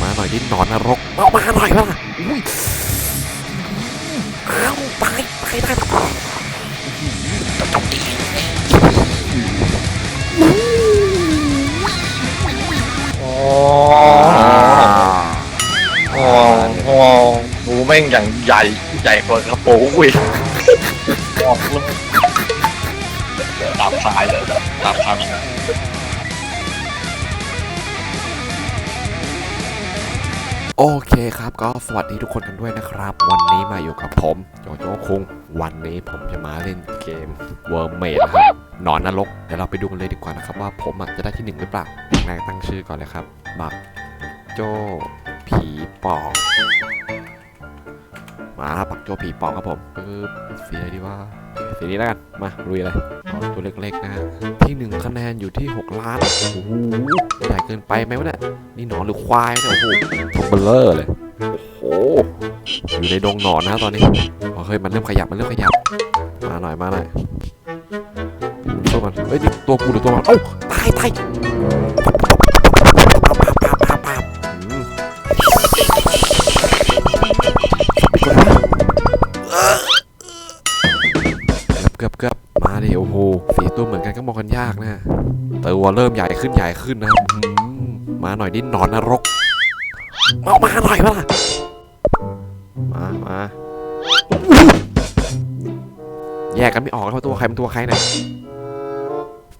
มาหน่อยดิหนอนนรกเอามาหน่อยวะล่ะอุ้ยเอาวตายตายตายตายจบดีอ๋ออ๋ออ๋อหูแม่งอย่างใหญ่ใหญ่กว่ากระโปรงอีกบอกเลยตามซ้ายเลยตามทาง โอเคครับก็สวัสดีทุกคนกันด้วยนะครับ วันนี้มาอยู่กับผมโจโจ้คุง วันนี้ผมจะมาเล่นเกมเวิร์มเมดครับหนอนนรกเดี๋ยวเราไปดูกันเลยดีกว่านะครับ ว่าผมจะได้ที่หนึ่งหรือเปล่าอย่างแรกตั้งชื่อก่อนเลยครับ บักโจผีปอบมาบักโจผีปอบครับผมปึ๊บสีอะไรดีว่า สีนี้แล้วกัน มาลุยเลยตัวเล็กๆนะที่หนึ่งคะแนนอยู่ที่ 6 ล้าน โอ้โหใหญ่เกินไปไหมวะเนี่ยนี่หนอนหรือควายเนี่ยโอ้โหทอมเบลเลอร์เลย โอ้โห อยู่ในดงหนอนนะตอนนี้อ๋อเฮ้ยมันเริ่มขยับ มันเริ่มขยับ มาหน่อย มาหน่อยตัวมันเฮ้ยตัวกูหรือตัวมันเอ้าตายตาย เกือบเกือบมาดิโอ้โหสีตัวเหมือนกันก็มองกันยากนะตัวเริ่มใหญ่ขึ้นใหญ่ขึ้นนะมาหน่อยดิหนอนนรก มามาหน่อยวะล่ะมามาแยกกันไม่ออกแล้วตัวใครเป็นตัวใครนี่ย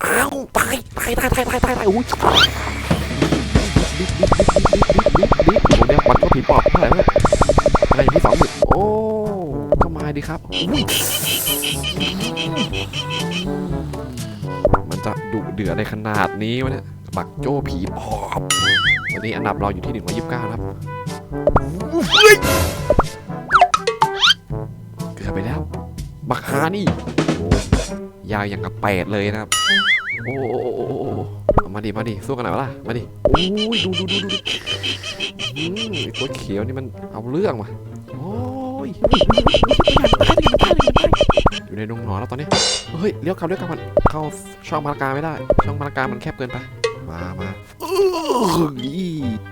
อ้าวตายตายตายตายตายตายตายอุ้ยดิบดิบดิบดิบดิบดิบผมเนี่ยมันก็ผีปอบเท่าไหร่วะอะไรอยู่ที่สองหมื่น ดีครับ มันจะดุเดือดในขนาดนี้วะเนี่ยบักโจ้ผีปอบวันนี้อันดับเราอยู่ที่หนึ่งร้อยยี่สิบเก้าครับเกือบไปแล้ว บักฮานี่ยาวอย่างกับแปดเลยนะครับ โอ้โอ้มาดิ มาดิ สู้กันหน่อยวะล่ะ มาดิ โอ้ย ดูดูดูดูดูอืมไอ้ตัวเขียวนี่มันเอาเรื่องว่ะ อยู่ในดงหนอนแล้วตอนนี้ เฮ้ยเลี้ยวกลับเลี้ยวกลับมันเข้าช่องมาราการไม่ได้ ช่องมาราการมันแคบเกินไป มามา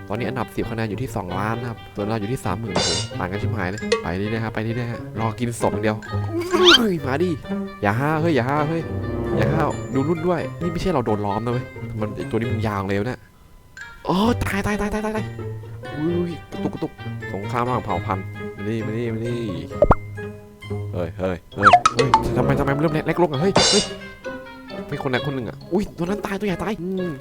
ตอนนี้อันดับสิบคะแนนอยู่ที่ 2 ล้านนะครับ ส่วนเราอยู่ที่3 0 0 0 0โอ้โหต่างกันชิบหายเลย ไปเรื่อยครับ ไปเรื่อยฮะ รอกินศพอย่างเดียว เฮ้ย มาดิ อย่าห้าเฮ้ย อย่าห้าเฮ้ย อย่าห้าดูรุ่นด้วย นี่ไม่ใช่เราโดนล้อมนะเว้ย มันตัวนี้มันยาวเลยวะเนี่ยโอ้ตายตายตายตายตาย อุ้ยกระตุกกระตุกสงครามระหว่างเผ่าพันธุ์มานี่มานี่มานี่เฮ้ยเฮ้ยเฮ้ยเฮ้ยทำไมทำไมมันเริ่มเล็กลงอะเฮ้ยเฮ้ยม่คนไหนคนหนึ่งอะอุ้ยตัวนั้นตายตัวใหญ่ตายอืม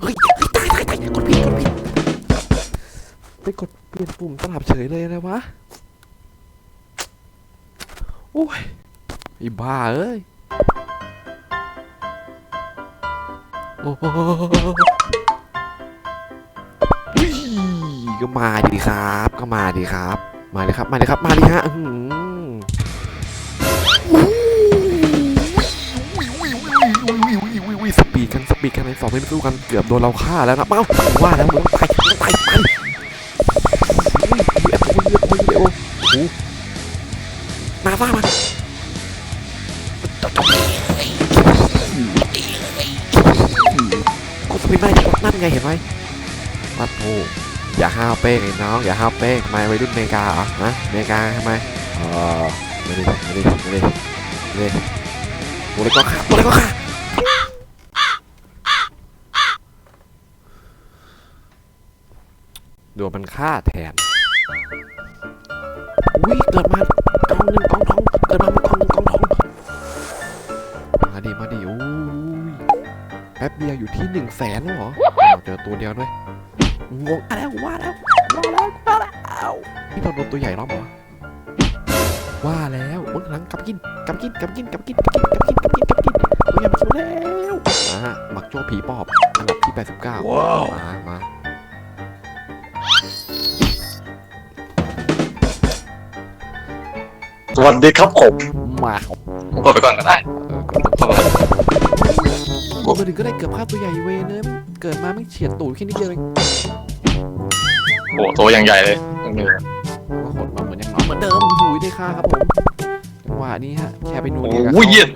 เฮ้ยเฮ้ยตายตายตายกดผิดกดผิดไปกดเปลี่ยนปุ่มสลับเฉยเลยนะวะโอ้ยไอ้บ้าเอ้ยโอ้ ก็มาดีครับ ก็มาดีครับ มาเลยครับ มาเลยครับ มาดิฮะสปีดกันสปีดกันในสองไม่สู้กันเกือบโดนเราฆ่าแล้วนะเอ้าว่าแล้วมึงต้องตายมึงต้องตายไปเลือดเลือดเลือดเลือดโอ้โหนาซ่ามากูสปีดได้นั่นไงเห็นไหมปัดโอ้ อย่าห้าวเป้งไอ้น้อง อย่าห้าวเป้งทำไมวัยรุ่นเมกาเหรอฮะเมกาทำไมอ๋อไม่ได้ไม่ได้ไม่ได้ไม่ได้ตัวเล็กก็ขาตัวเล็กก็ขาโดนมันฆ่าแทนอุ้ยเกิดมากองหนึ่งกองทองเกิดมาเป็นกองหนึ่งกองทองมาดิมาดิโอ้ยแป๊บเดียวอยู่ที่หนึ่งแสนแล้วเหรอ เจอตัวเดียวด้วย งงอะไรว่าแล้วว่าแล้วว่าแล้วนี่เราโดนตัวใหญ่ล้อมเหรอว่าแล้วมึงหลังกลับกินกลับกินกลับกินกลับกินกลับกินกลับกินกลับกินกลับกินตัวใหญ่มาสู้แล้วมาฮะหมักโจ้ผีปอบอันดับที่ 89ว้าวมามาสวัสดีครับผมมาผมกดไปก่อนก็ได้เออเข้ามาถึงก็ได้เกือบฆ่าตัวใหญ่เวเนอเกิดมาไม่เฉียดตูดแค่นิดเดียวเอง โอ้ตัวอย่างใหญ่เลยก็ขนมาเหมือนอย่างน้องเหมือนเดิมหูยได้ค่าครับผมจังหวะนี้ฮะแค่ไปนูนโอ้เนี่ยกับโหเยี่ยน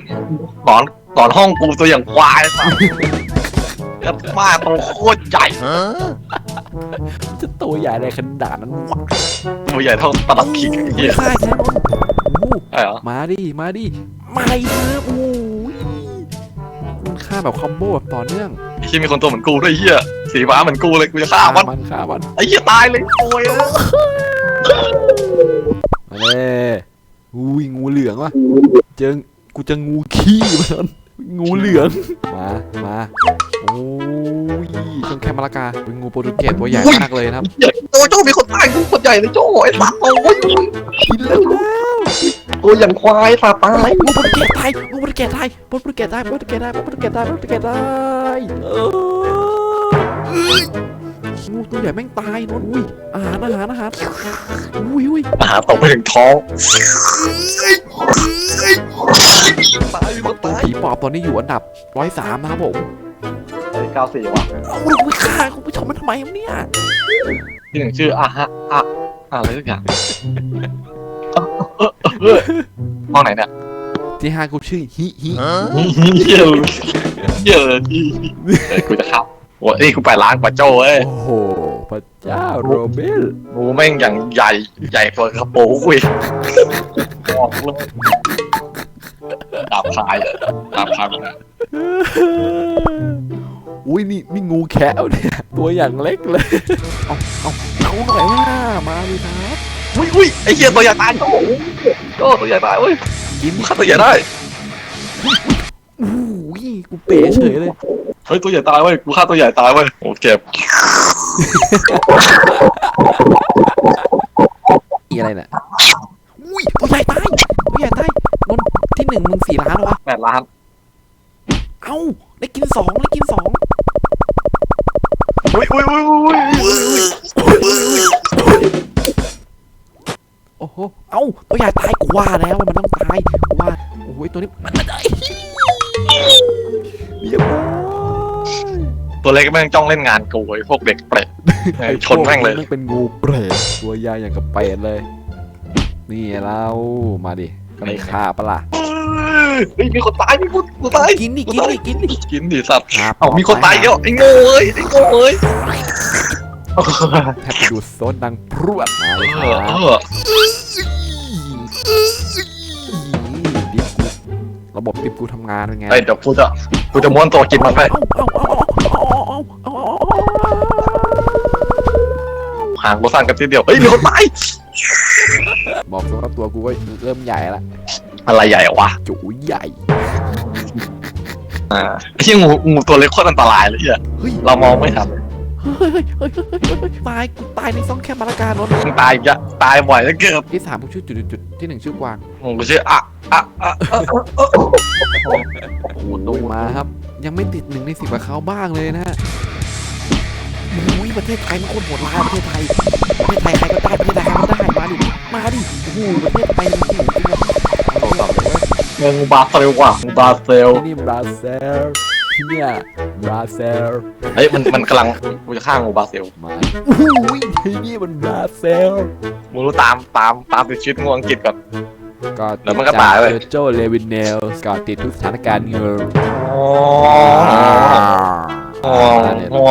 ตอนตอนห้องกูตัวอย่างควายเลยป่ะยัดมาตัวโคตรใหญ่จะตัวใหญ่อะไรขนาดนั้นวะตัวใหญ่เท่าตลับขิงไอ้เหี้ยใช่ใช่นนท์โอ้โหใช่เหรอมาดิมาดิมาอีกนะโอ้ยมันฆ่าแบบคอมโบแบบต่อเนื่องไอ้เหี้ยมีคนตัวเหมือนกูด้วยไอ้เหี้ย สีฟ้าเหมือนกูเลยกูจะฆ่ามันมันฆ่ามันไอ้เหี้ยตายเลยโอ้ยมาเลยอุ้ยงูเหลืองว่ะเจอกูเจะงูขี้มันงูเหลือง มา มา โอ้ยช่องแคมมาลากาเป็นงูโปรตุเกสตัวใหญ่มากเลยนะครับใหญ่โอ้โจ้มีคนตายกูคนใหญ่เลยโจ้ไอ้สัตว์โอ้ยกินแล้วตัวอย่างควายสัตว์ตายงูโปรตุเกสไทยงูโปรตุเกสไทยโปรตุเกสไทยโปรตุเกสไทยโปรตุเกสไทยโปรตุเกสไทยเออ งูตัวใหญ่แม่งตายนนอุ้ยอาหารอาหารอาหารอุ้ยอุ้ยอาหารตกไปถึงท้องตายมีคนตายผีปอบตอนนี้อยู่อันดับร้อยสามนะครับผมเก้าสี่ว่ะเอาลูกไปฆ่าคุณผู้ชมมันทำไมเนี่ยที่หนึ่งชื่ออะฮะอะอะไรสักอย่างเออห้องไหนเนี่ยที่ห้ากูชื่อฮิฮิเยอะเยอะที่กูจะเข้า โอ้ยนี่กูไปล้างปลาโจ้เว้ยโอ้โหพระเจ้าโรเบลงูแม่งอย่างใหญ่ใหญ่กว่ากระโปรงกูอีกบอกเลยดาบคายอะดาบคายนะอุ้ยนี่นี่งูแคะเนี่ยตัวอย่างเล็กเลยเอาเอาเอาหน่อยว่ามาเลยครับอุ้ยอุ้ยไอ้เหี้ยตัวใหญ่ตายโจ้โจ้ตัวใหญ่ตายเว้ยกินกูฆ่าตัวใหญ่ได้อู้ยกูเป๋เฉยเลยเฮ้ยตัวใหญ่ตายเว้ยกูฆ่าตัวใหญ่ตายเว้ยโอ้เจ็บอีอะไรเนี่ยอุ้ยตัวใหญ่ตายตัวใหญ่ตายนนท์ที่หนึ่งมึงสี่ล้านเหรอวะแปดล้านเอ้าได้กินสองได้กินสองอุ้ยอุ้ยอุ้ยอุ้ยโอ้โหเอ้าตัวใหญ่ตายกูว่าแล้วว่ามันต้องตายกูว่าโอ้ยตัวนี้มัน ตัวเล็กแม่งจ้องเล่นงานกูไอ้พวกเด็กเปรตไอ้ชนแม่งเลยมันเป็นงูเปรตตัวใหญ่อย่างกับเป็ดเลย นี่เรามาดิก็ไม่ฆ่าปะล่ะเฮ้ยมีคนตายมีคนกูตายกินดิกินดิกินดิกินดิสัตว์ครับเอ้ามีคนตายแล้วไอ้โง่เอ้ยไอ้โง่เอ้ยแทบจะดูดโซนดังพรวดมาเลยคเอรัอบเออดิฟกูระบบดิฟกูทำงานเป็นไงไอ้เดี๋ยวกูจะกูจะม้วนตัวกินมันไป ห่างกูสั่นกันทีเดียวเฮ้ยมีคนตายบอกสำหรับตัวกูว่าเริ่มใหญ่ละอะไรใหญ่วะจูใหญ่อ่าไอ้ที่งูงูตัวเล็กโคตรอันตรายเลยเฮียเฮ้ยเรามองไม่ทันเฮ้ยเฮ้ยเฮ้ยเฮ้ยเฮ้ยเฮ้ยตายกูตายในซ่องแคบมาละการนนท์มึงตายอีกอะตายบ่อยแล้วเกินที่สามกูชื่อจุดจุดๆๆที่หนึ่งชื่อกวางกูชื่ออะอะอะอะอะอะโอ้โหลงมาครับ ยังไม่ติดหนึ่งในสิบกับเขาบ้างเลยนะฮะ อุ้ยประเทศไทยมันโคตรโหดร้ายประเทศไทยประเทศไทยใครก็ได้ประเทศไทยใครก็ได้มาดิมาดิโอ้โหประเทศไทยมันโหดจริงๆงูบาเซลว่ะงูบาเซลที่นี่บราเซลที่เนี่ยบราเซลเฮ้ยมันมันกำลังกูจะฆ่างูบาเซลมาอุ้ยที่นี่มันบราเซลมึงรู้ตามตามตามติดชีวิตงูอังกฤษก่อนก็แล้วมันก็ตายเว้ยโจโจเลวินเนลก็ติดทุกสถานการณ์เงิน อ๋ออ๋อ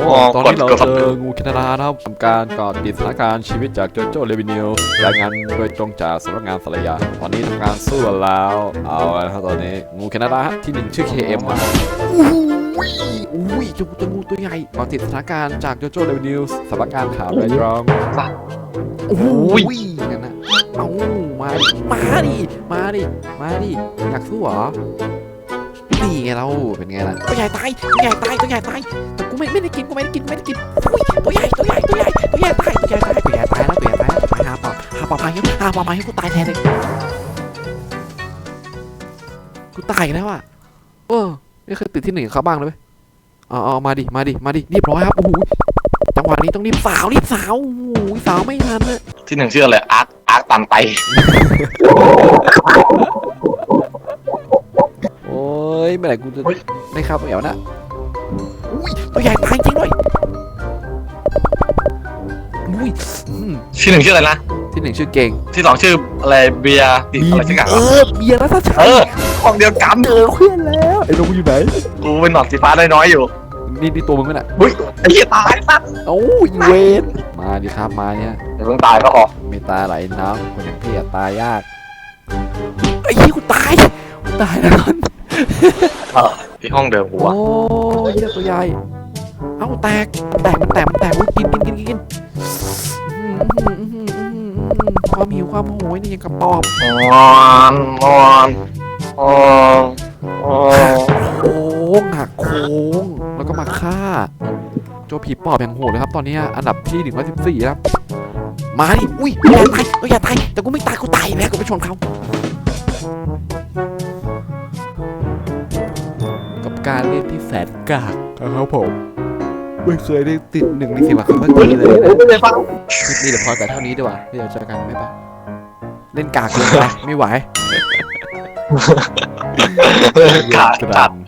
อ๋ออ๋อตอนกดนี้เรากดเจองูแคนาดานะครับทำการก่อติดสถานการณ์ชีวิตจากโจโจเลวินเนลรายงานโดยตรงจากสำนักงานสารยาตอนนี้ทำการสู้กันแล้วเอาละครับตอนนี้งูแคนาดาฮะที่หนึ่งชื่อ KM อะอุ้ยอุ้ยเจาเจางูตัวใหญ่ก่อติดสถานการณ์จากโจโจเลวินเนลสำนักงานข่าวรายรองโอ้ยงั้นนะเอามาดิมาดิมาดิมาดิอยากสู้เหรอ นี่ไงเราเป็นไงล่ะตัวใหญ่ตายตัวใหญ่ตายตัวใหญ่ตายแต่กูไม่ไม่ได้กินกูไม่ได้กินไม่ได้กินอุ้ยตัวใหญ่ตัวใหญ่ตัวใหญ่ตัวใหญ่ตายตัวใหญ่ตายตัวใหญ่ตายแล้วตัวใหญ่ตายแล้วไปหาปอบหาปอบมาให้หาปอบมาให้กูตายแทนเลยกูตายอีกแล้วอะเออไม่เคยติดที่หนึ่งกับเขาบ้างเลยเว้ยเอาเอามาดิมาดิมาดิเรียบร้อยครับโอ้โหจังหวะนี้ต้องรีบสาวรีบสาวโอ้โหสาวไม่ทันเลยที่หนึ่งชื่ออะไรอาร์คอาร์คตันไต ได้ข้าวเหนียวนะอุ้ยตัวใหญ่ตายจริงด้วยอุ้ยอืมที่หนึ่งชื่ออะไรนะที่หนึ่งชื่อเก่งที่สองชื่ออะไรเบียร์ติดอะไรสักอย่างเอวะอเบียร์รัตชัเอยอของเดียวกันเจอเพื่อนแล้วไอ้ลงอยู่ไหนกูเป็นหนอนสีฟ้าได้น้อยอยู่นี่นี่ตัวมึงไหมน่ะเฮ้ยไอ้เหี้ยตายสัตว์โอ้ยเวนมาดิครับมาเนี่ย เดี๋ยวมึงตายก็ออกไม่ตายไหลน้ำคนอย่างพี่อะตายยากไอ้ยี่กูตายกูตายแล้วนอน ที่ห้องเดิมกูโอ้วะยเหี้ยตัวใหญ่ เอ้าแตก แตกมันแตกมันแตกอุ๊ยกินกินกินกินอื้อหืออื้อหืออื้อหืออื้อหือความหิวความโหยนี่ยังกระปอบอนนอนนอนนอนโค้งหักโค้งแล้วก็มาฆ่า โจผีปอบอย่างโหดเลยครับ ตอนนี้อันดับที่หนึ่งร้อยสิบสี่ครับมาดิอุ้ยอย่าตายเอ้ยอย่าตายแต่กูไม่ตายกูตายแล้วกูไปชนเขา กับการเล่นที่แสนกากครับผมไม่เคยได้ติดหนึ่งในสิบครั้งเมื่อกี้เลยนะไม่ฟังคลิปนี้เดี๋ยวพอแต่เท่านี้ดีกว่าเดี๋ยวเจอกันบ๊ายบายเล่นกากเกินไปไม่ไหวขาดกจัรัดน